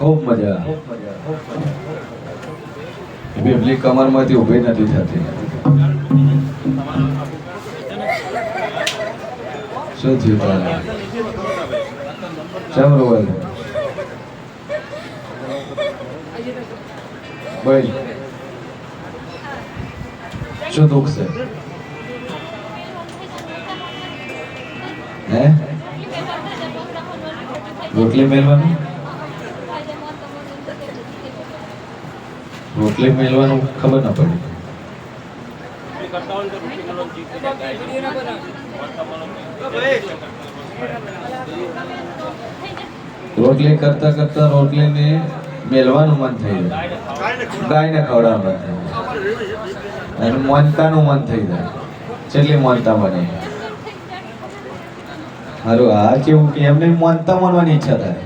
ખૂબ મજા બેબલી કમરમાંથી ઊભી નથી થતી. શું થયું તારે? કેમ રોવે બોલ. શું દુઃખ છે? હે? રોટલી મેળવાનું રોટલી મેળવાનું ખબર ના પડી. રોટલી કરતા કરતા રોટલીને મેલવાનું મન થઈ જાય. ગાયને ખવડાવવાનું મન થઈ જાય. અને મોનતાનું મન થઈ જાય. કેટલી મોનતા બને હારું, આ કેવું કે એમને મોનતા મનવાની ઈચ્છા થાય.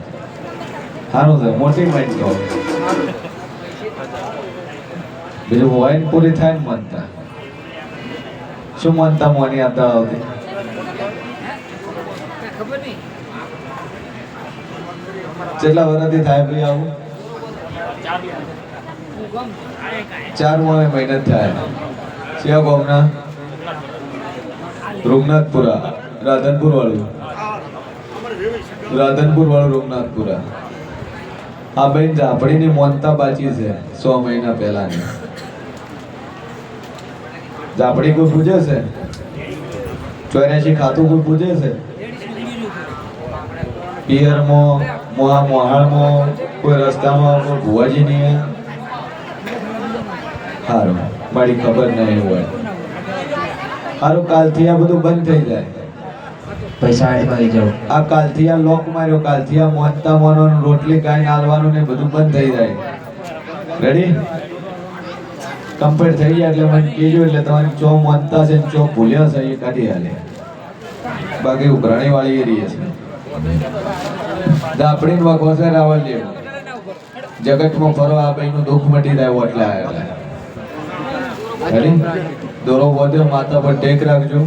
સારું છે મોટી માઇન્ડ કહો. બીજું વાઈન પૂરી થાય ને માનતા શું માનતા મોની આવતા આવતી કેટલા વર્ષથી થાય ભાઈ આવું? ચાર મહિના થાય. ક્યાં ગામના? રૂમનાથપુરા. રાધનપુર વાળું રાધનપુર વાળું રૂમનાથપુરા. આ બેન, ઝાપડીની મોનતા બાચી છે, સો મહિના પહેલાની. ઝાપડી કોઈ પૂજે છે? ચોર્યાસી ખાતું કોઈ પૂજે છે? પિયરમાં મોહા મોહાળમાં કોઈ રસ્તામાં કોઈ નહીં સારું મારી ખબર નહીં હોય. સારું કાલથી આ બધું બંધ થઈ જાય. પૈસા હાથમાં લઈ જાઓ. આ કાલથી આ લોક માર્યો કાલથી આ મોનતા મોનો રોટલી કાંઈ હાલવાનું ને બધું બંધ થઈ જાય. રેડી કમ્પ્લીટ થઈ જાય એટલે મને કહેજો એટલે તમારી ચો મોનતા છે ચો ભૂલ્યા છે, એ કાઢી હાલે. બાકી ઉઘરાણી વાળી એ રહી છે. દાપડી માં ઘોસે રાવલ જગતમાં ફરવા આ ભાઈનું દુઃખ મટી જાય એટલે રેડી દોરો વધ્યો, માથા પર ટેક રાખજો.